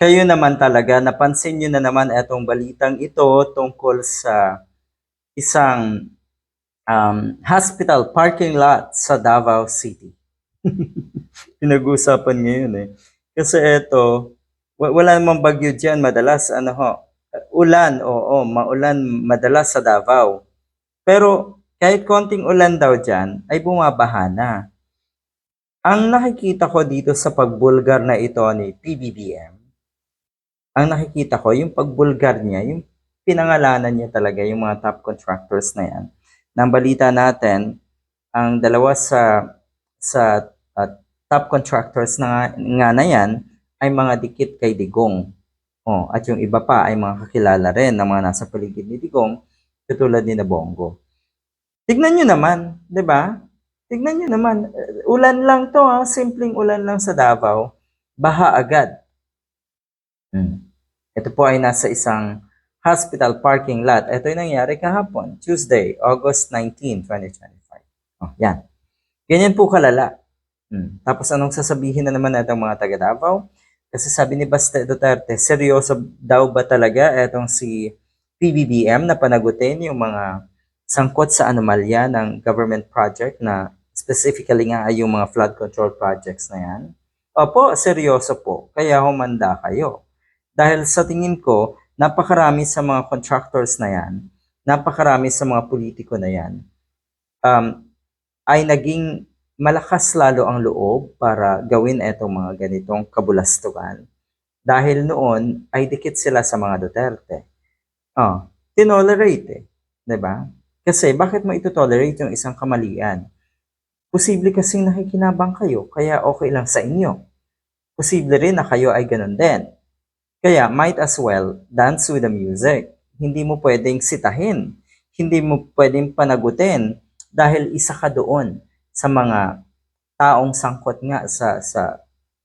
Kayo naman talaga, napansin nyo na naman etong balitang ito tungkol sa isang um, hospital parking lot sa Davao City. Pinag-uusapan ngayon eh. Kasi ito, wa- wala namang bagyo dyan, madalas ano ho, ulan, oo, maulan madalas sa Davao. Pero kahit konting ulan daw dyan, ay bumabaha na. Ang nakikita ko dito sa pagbulgar na ito ni PBBM, ang nakikita ko, yung pagbulgar niya, yung pinangalanan niya talaga, yung mga top contractors na yan. Nang balita natin, ang dalawa sa sa uh, top contractors na nga, na yan ay mga dikit kay Digong. Oh, at yung iba pa ay mga kakilala rin ng mga nasa paligid ni Digong, katulad ni na Bongo. Tignan nyo naman, 'di ba? Tignan nyo naman, uh, ulan lang to ha, simpleng ulan lang sa Davao, baha agad. Hmm. Ito po ay nasa isang hospital parking lot. Ito ay nangyari kahapon, Tuesday, August 19, 2025. Oh, yan. Ganyan po kalala. Hmm. Tapos anong sasabihin na naman itong mga taga Davao? Kasi sabi ni Baste Duterte, seryoso daw ba talaga itong si PBBM na panagutin yung mga sangkot sa anomalya ng government project na specifically nga ay yung mga flood control projects na yan? Opo, seryoso po. Kaya humanda kayo. Dahil sa tingin ko, napakarami sa mga contractors na yan, napakarami sa mga politiko na yan, um, ay naging malakas lalo ang loob para gawin itong mga ganitong kabulastugan. Dahil noon ay dikit sila sa mga Duterte. Oh, tinolerate eh. ba? Kasi bakit mo ito tolerate yung isang kamalian? Posible kasing nakikinabang kayo, kaya okay lang sa inyo. Posible rin na kayo ay ganun din. Kaya might as well dance with the music. Hindi mo pwedeng sitahin. Hindi mo pwedeng panagutin dahil isa ka doon sa mga taong sangkot nga sa sa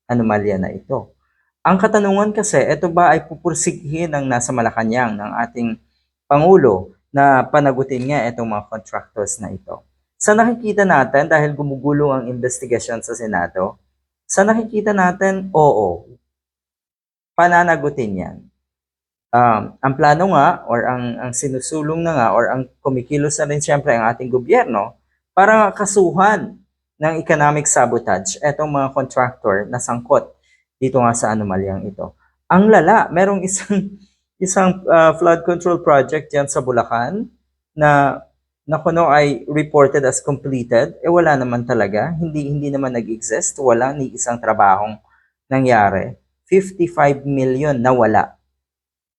anomalya na ito. Ang katanungan kasi, ito ba ay pupursigihin ng nasa Malacanang ng ating Pangulo na panagutin nga itong mga contractors na ito? Sa nakikita natin, dahil gumugulo ang investigasyon sa Senado, sa nakikita natin, oo, pananagutin yan. Um, ang plano nga, or ang, ang sinusulong na nga, or ang kumikilos na rin siyempre ang ating gobyerno, para kasuhan ng economic sabotage etong mga contractor na sangkot dito nga sa anomalyang ito. Ang lala, merong isang isang uh, flood control project diyan sa Bulacan na na kuno ay reported as completed, eh wala naman talaga, hindi hindi naman nag-exist, wala ni isang trabahong nangyari. 55 million na wala.